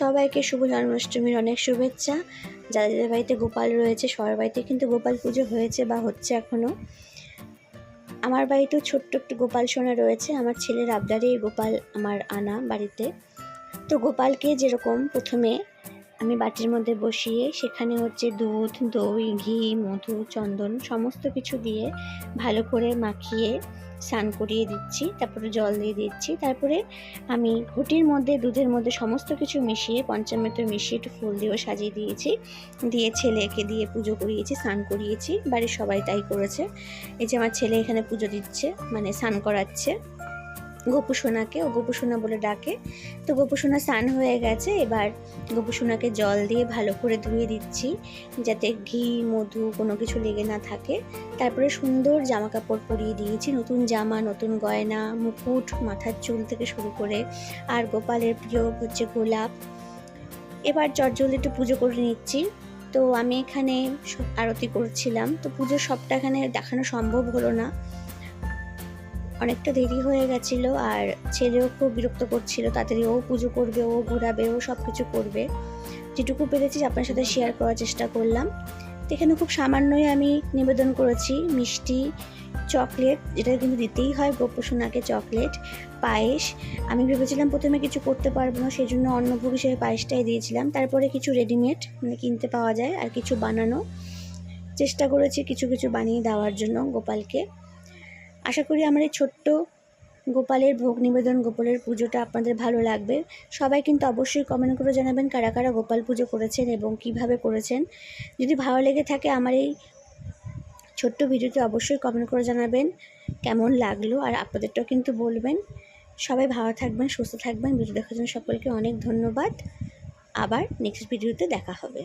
সবাইকে শুভ জন্মাষ্টমীর অনেক শুভেচ্ছা। যাদের যাদের বাড়িতে গোপাল রয়েছে, সবার বাড়িতে কিন্তু গোপাল পুজো হয়েছে বা হচ্ছে এখনও আমার বাড়িতেও ছোট্ট একটু গোপাল সোনা রয়েছে। আমার ছেলের আবদারে এই গোপাল আমার আনা বাড়িতে। তো গোপালকে যেরকম প্রথমে আমি বাটির মধ্যে বসিয়ে সেখানে হচ্ছে দুধ, দই, ঘি, মধু, চন্দন সমস্ত কিছু দিয়ে ভালো করে মাখিয়ে স্নান করিয়ে দিচ্ছি, তারপরে জল দিয়ে দিচ্ছি, তারপরে আমি ঘটির মধ্যে, দুধের মধ্যে সমস্ত কিছু মিশিয়ে, পঞ্চামৃত মিশিয়ে একটু ফুল দিয়েও সাজিয়ে দিয়েছি। দিয়ে ছেলেকে দিয়ে পুজো করিয়েছি, স্নান করিয়েছি, বাড়ির সবাই তাই করেছে। এই যে আমার ছেলে এখানে পুজো দিচ্ছে মানে স্নান করাচ্ছে। গোপুসোনাকে, ও গোপুসোনা বলে ডাকে। তো গোপুসোনা স্নান হয়ে গেছে, এবার গোপুসোনাকে জল দিয়ে ভালো করে ধুয়ে দিচ্ছি, যাতে ঘি, মধু কোনো কিছু লেগে না থাকে। তারপরে সুন্দর জামা কাপড় পরিয়ে দিয়েছি, নতুন জামা, নতুন গয়না, মুকুট, মাথার চুল থেকে শুরু করে। আর গোপালের প্রিয় হচ্ছে গোলাপ। এবার চটজলদি একটু পুজো করে নিচ্ছি। তো আমি এখানে আরতি করছিলাম। তো পুজোর সবটা এখানে দেখানো সম্ভব হলো না। অনেকটা দেরি হয়ে গেছিল আর ছেলেও খুব বিরক্ত করছিল, তাড়াতাড়ি ও পুজো করবে, ও ঘোরাবে, ও সব কিছু করবে। যেটুকু পেরেছি আপনার সাথে শেয়ার করার চেষ্টা করলাম। এখানে খুব সামান্যই আমি নিবেদন করেছি, মিষ্টি, চকলেট, যেটা কিন্তু দিতেই হয় গোপসোনাকে চকলেট, পায়েস। আমি ভেবেছিলাম প্রথমে কিছু করতে পারব না সেই জন্য অন্নভোগ হিসেবে পায়েসটাই দিয়েছিলাম। তারপরে কিছু রেডিমেড মানে কিনতে পাওয়া যায়, আর কিছু বানানো। চেষ্টা করেছি কিছু কিছু বানিয়ে দেওয়ার জন্য গোপালকে। আশা করি আমার এই ছোট্ট গোপালের ভোগ নিবেদন, গোপালের পুজোটা আপনাদের ভালো লাগবে। সবাই কিন্তু অবশ্যই কমেন্ট করে জানাবেন কারা কারা গোপাল পুজো করেছেন এবং কীভাবে করেছেন। যদি ভালো লেগে থাকে আমার এই ছোট্ট ভিডিওটি অবশ্যই কমেন্ট করে জানাবেন কেমন লাগল আর আপনাদেরটাও কিন্তু বলবেন। সবাই ভালো থাকবেন, সুস্থ থাকবেন। ভিডিও দেখার জন্য সকলকে অনেক ধন্যবাদ। আবার নেক্সট ভিডিওতে দেখা হবে।